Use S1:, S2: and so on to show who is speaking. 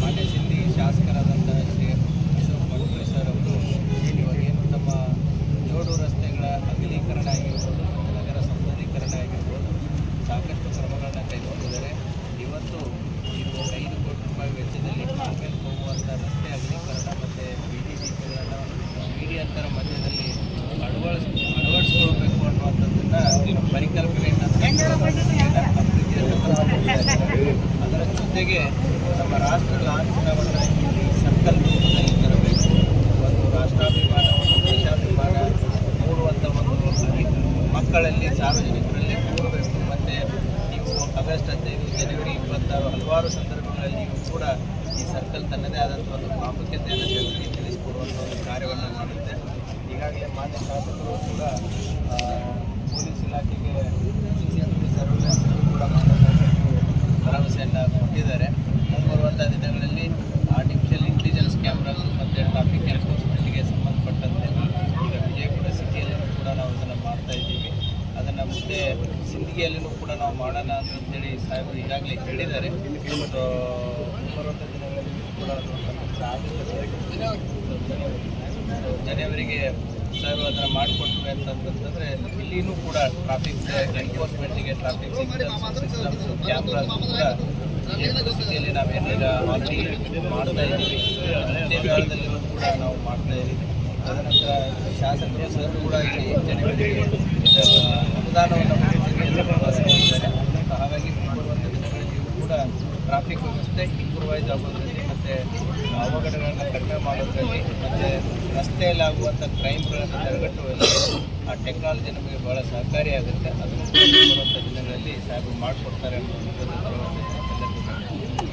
S1: ಮಾನ್ಯ ಸಿಂಧಿ ಶಾಸಕರಾದಂತಹ ಶ್ರೀ ಅಶೋಕ್ ಮಲ್ಪೆ ಸರ್ ಅವರು ಇವಾಗ ಏನು ತಮ್ಮ ಜೋಡು ರಸ್ತೆಗಳ ಅಗಲೀಕರಣ ಆಗಿರ್ಬೋದು ನಗರ ಸೌಂದರ್ಯೀಕರಣ ಆಗಿರ್ಬೋದು ಸಾಕಷ್ಟು ಕ್ರಮಗಳನ್ನು ಕೈಗೊಂಡಿದ್ದಾರೆ ಇವತ್ತು ಇದು ಐದು ಕೋಟಿ ರೂಪಾಯಿ ವೆಚ್ಚದಲ್ಲಿ ಆಮೇಲೆ ಹೋಗುವಂಥ ರಸ್ತೆ ಅಗಲೀಕರಣ ಮತ್ತು ಬೀದಿ ದೀಪಗಳನ್ನು ಮೀಡಿಯಂತರ ಮಧ್ಯದಲ್ಲಿ ಅಳವಡಿಸ್ ಅಳವಡಿಸ್ಕೊಳ್ಬೇಕು ಅನ್ನುವಂಥದ್ದನ್ನು ಪರಿಕಲ್ಪನೆಯನ್ನು. ಅದರ ಜೊತೆಗೆ ನಮ್ಮ ರಾಷ್ಟ್ರ ಲಾಂಛನವನ್ನು ಇಲ್ಲಿ ರೂಪದಲ್ಲಿ ತರಬೇಕು. ಒಂದು ರಾಷ್ಟ್ರಾಭಿಮಾನ ಒಂದು ದೇಶಾಭಿಮಾನ ಮೂಡುವಂಥ ಒಂದು ಮಕ್ಕಳಲ್ಲಿ, ಸಾರ್ವಜನಿಕರಲ್ಲಿ ಮೂಡಬೇಕು. ಮತ್ತು ನೀವು ಆಗಸ್ಟ್ ಹದಿನೈದು, ಜನವರಿ ಇಪ್ಪತ್ತಾರು ಹಲವಾರು ಸಂದರ್ಭಗಳಲ್ಲಿಯೂ ಕೂಡ ಈ ಸರ್ಕಲ್ ತನ್ನದೇ ಆದಂಥ ಒಂದು ಪ್ರಾಮುಖ್ಯತೆಯನ್ನು ಜನರಿಗೆ ತಿಳಿಸಿಕೊಡುವಂಥ ಒಂದು ಕಾರ್ಯವನ್ನು ಮಾಡುತ್ತೆ. ಈಗಾಗಲೇ ಮಾನ್ಯ ಶಾಸಕರು ಕೂಡ ಆ, ಪೊಲೀಸ್ ಇಲಾಖೆಗೆ C C T V surveillance ಕೂಡ ಮಾಡಬೇಕು ಭರವಸೆಯನ್ನು ಕೊಟ್ಟಿದ್ದಾರೆ ಮುಂಬರುವಂಥ ದಿನಗಳಲ್ಲಿ ಆರ್ಟಿಫಿಷಿಯಲ್ ಇಂಟೆಲಿಜೆನ್ಸ್ ಕ್ಯಾಮ್ರಾಸ್ ಮತ್ತು ಟ್ರಾಫಿಕ್ ಎನ್ಫೋರ್ಸ್ಮೆಂಟ್ಗೆ ಸಂಬಂಧಪಟ್ಟಂತೆ ಈಗ ವಿಜಯಪುರ ಸಿಟಿಯಲ್ಲೂ ಕೂಡ ನಾವು ಅದನ್ನು ಮಾಡ್ತಾ ಇದ್ದೀವಿ. ಅದನ್ನು ಮುಂದೆ ಸಿಂದಗಿಯಲ್ಲೂ ಕೂಡ ನಾವು ಮಾಡೋಣ ಅಂತೇಳಿ ಸಾಹೇಬರು ಈಗಾಗಲೇ ಹೇಳಿದ್ದಾರೆ. ಸೊ ಮುಂಬರುವಂಥ ದಿನಗಳಲ್ಲಿ ಕೂಡ. ಜನವರಿಗೆ ಸಾಹೇಬರು ಅದನ್ನು ಮಾಡಿಕೊಟ್ವಿ ಅಂತಂತಂದರೆ ಇಲ್ಲಿನೂ ಕೂಡ ಟ್ರಾಫಿಕ್ ಎನ್ಫೋರ್ಸ್ಮೆಂಟಿಗೆ ಟ್ರಾಫಿಕ್ ಸಿಸ್ಟಮ್ಸ್ ಕ್ಯಾಮ್ರಾಸ್ ಕೂಡ ಸಿಟಿಯಲ್ಲಿ ನಾವೇನೀಗ ಆಲ್ರೆಡಿ ಮಾಡ್ತಾ ಇದ್ದೀವಿ. ಕೂಡ ನಾವು ಮಾಡ್ತಾ ಇದ್ದೀವಿ. ತದನಂತರ ಶಾಸಕರು ಸರ್ ಕೂಡ ಆ, ಅನುದಾನವನ್ನು. ಹಾಗಾಗಿ ಮುಂಬರುವಂಥ ದಿನಗಳಲ್ಲಿಯೂ ಕೂಡ ಟ್ರಾಫಿಕ್ ವ್ಯವಸ್ಥೆ ಇಂಪ್ರೂವೈಸ್ ಆಗೋದ್ರಲ್ಲಿ ಮತ್ತು ಅವಘಡಗಳನ್ನು ಕಡಿಮೆ ಮಾಡೋದ್ರಲ್ಲಿ ಮತ್ತು ರಸ್ತೆಯಲ್ಲಾಗುವಂಥ ಕ್ರೈಮ್ಗಳನ್ನು ತಡೆಗಟ್ಟುವಲ್ಲಿ ಆ ಟೆಕ್ನಾಲಜಿ ನಮಗೆ ಭಾಳ ಸಹಕಾರಿಯಾಗುತ್ತೆ ಅದನ್ನು ಕೂಡ ಮುಂಬರುವಂಥ ದಿನಗಳಲ್ಲಿ ಸಾಹೇಬರು ಮಾಡಿಕೊಡ್ತಾರೆ ಅನ್ನೋ ಭರವಸೆ